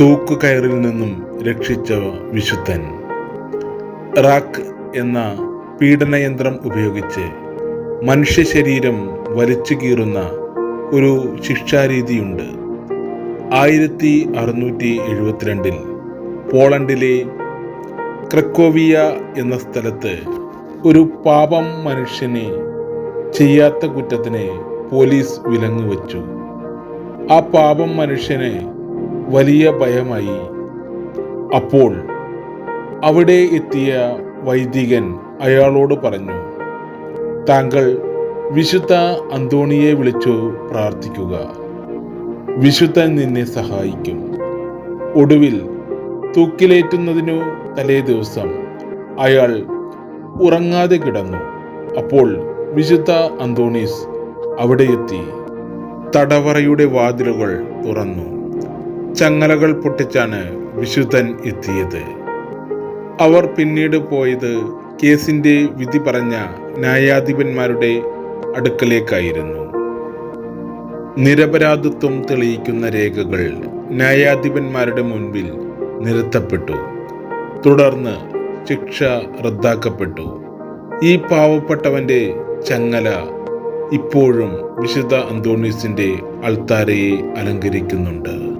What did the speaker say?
തൂക്കുകയറിൽ നിന്നും രക്ഷിച്ച വിശുദ്ധൻ. റാക്ക് എന്ന പീഡനയന്ത്രം ഉപയോഗിച്ച് മനുഷ്യ ശരീരം വലിച്ചു കീറുന്ന ഒരു ശിക്ഷാരീതിയുണ്ട്. ആയിരത്തി അറുന്നൂറ്റി എഴുപത്തിരണ്ടിൽ പോളണ്ടിലെ ക്രക്കോവിയ എന്ന സ്ഥലത്ത് ഒരു പാപം മനുഷ്യനെ ചെയ്യാത്ത കുറ്റത്തിനെ പോലീസ് വിലങ്ങുവച്ചു. ആ പാപം മനുഷ്യന് വലിയ ഭയമായി. അപ്പോൾ അവിടെ എത്തിയ വൈദികൻ അയാളോട് പറഞ്ഞു താങ്കൾ വിശുദ്ധ അന്തോണിയെ വിളിച്ചു പ്രാർത്ഥിക്കുക. വിശുദ്ധൻ നിന്നെ സഹായിക്കും. ഒടുവിൽ തൂക്കിലേറ്റുന്നതിനു തലേ ദിവസം അയാൾ ഉറങ്ങാതെ കിടന്നു. അപ്പോൾ വിശുദ്ധ അന്തോണീസ് അവിടെ എത്തി. തടവറയുടെ വാതിലുകൾ തുറന്നു. ചങ്ങലകൾ പൊട്ടിച്ചാണ് വിശുദ്ധൻ എത്തിയത്. അവർ പിന്നീട് പോയത് കേസിന്റെ വിധി പറഞ്ഞ ന്യായാധിപന്മാരുടെ അടുക്കലേക്കായിരുന്നു. നിരപരാധിത്വം തെളിയിക്കുന്ന രേഖകൾ ന്യായാധിപന്മാരുടെ മുൻപിൽ നിരത്തപ്പെട്ടു. തുടർന്ന് ശിക്ഷ റദ്ദാക്കപ്പെട്ടു. ഈ പാവപ്പെട്ടവന്റെ ചങ്ങല ഇപ്പോഴും വിശുദ്ധ അന്തോണീസിന്റെ അൾത്താരയെ അലങ്കരിക്കുന്നുണ്ട്.